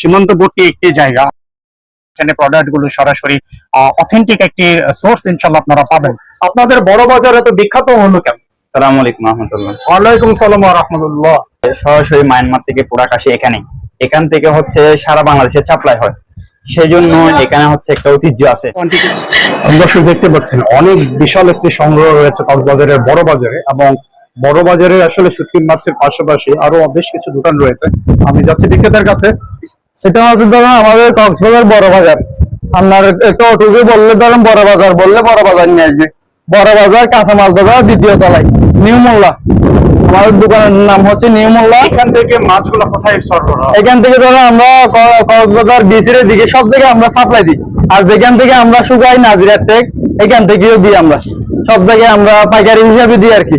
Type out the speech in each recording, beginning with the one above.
সীমান্তবর্তী একটি জায়গা। এখানে প্রোডাক্টগুলো সরাসরি অথেন্টিক একটি সোর্স ইনশাল্লাহ আপনারা পাবেন। আপনাদের বড় বাজার এত বিখ্যাত হলো কেন? সালাম আলাইকুম রহমতুল্লাহ। ওয়ালাইকুম সালাম রহমতুল্লাহ। সরাসরি মায়ানমার থেকে আসে এখানে এখান থেকে হচ্ছে সারা বাংলাদেশে সাপ্লাই হয়। সেই জন্য এখানে হচ্ছে একটা ঐতিহ্য আছে। দর্শক দেখতে পাচ্ছেন অনেক বিশাল একটি সংগ্রহ রয়েছে কক্সবাজারের বড় বাজারে এবং বড় বাজারে আসলে শুটকি মাছের পাশাপাশি আরও বেশ কিছু দোকান রয়েছে। আমি যাচ্ছি বিক্রেতার কাছে। সেটা হচ্ছে ধরুন আমাদের কক্সবাজার বড় বাজার। আপনার একটা অটোকে বললে ধরেন বড় বাজার বললে বড় বাজার নিয়ে আসবে। বড় বাজার কাঁচামাল বাজার দ্বিতীয় তলায়। নিউ মোল্লা। আমাদের দোকানের নাম হচ্ছে নিউ মোল্লা। এখান থেকে মাছগুলো কোথায় সরবরাহ? এখান থেকে ধরো আমরা কক্সবাজার দিকে সব জায়গায় আমরা সাপ্লাই দিই। আর যেখান থেকে আমরা শুকাই নাজিরার টেক এখান থেকেও দিই আমরা। সব জায়গায় আমরা পাইকারি হিসাবে দিই আর কি।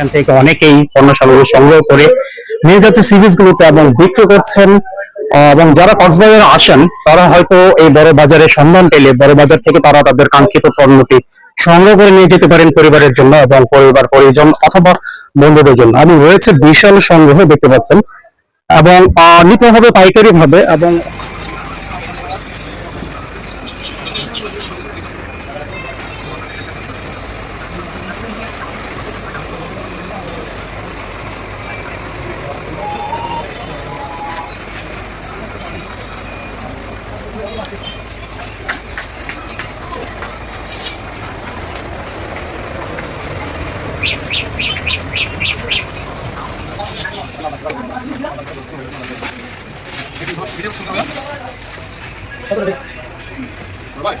এখান থেকে অনেকেই পণ্য সামগ্রী সংগ্রহ করে নিয়ে যাচ্ছে সিরিজ গুলোতে এবং বিক্রি করছেন। এবং যারা কক্সবাজারে আসেন, তারা হয়তো এই বড় বাজারে সন্ধান পেলে, বড় বাজার থেকে তারা তাদের কাঙ্ক্ষিত পণ্যটি সংগ্রহ করে নিয়ে যেতে পারেন পরিবারের জন্য এবং পরিবার, পরিজন অথবা বন্ধুদের জন্য। এবং রয়েছে বিশাল সংগ্রহ দেখতে পাচ্ছেন। এবং নিতে হবে পাইকারি ভাবে এবং 미리 붙은 거야? 얼마야?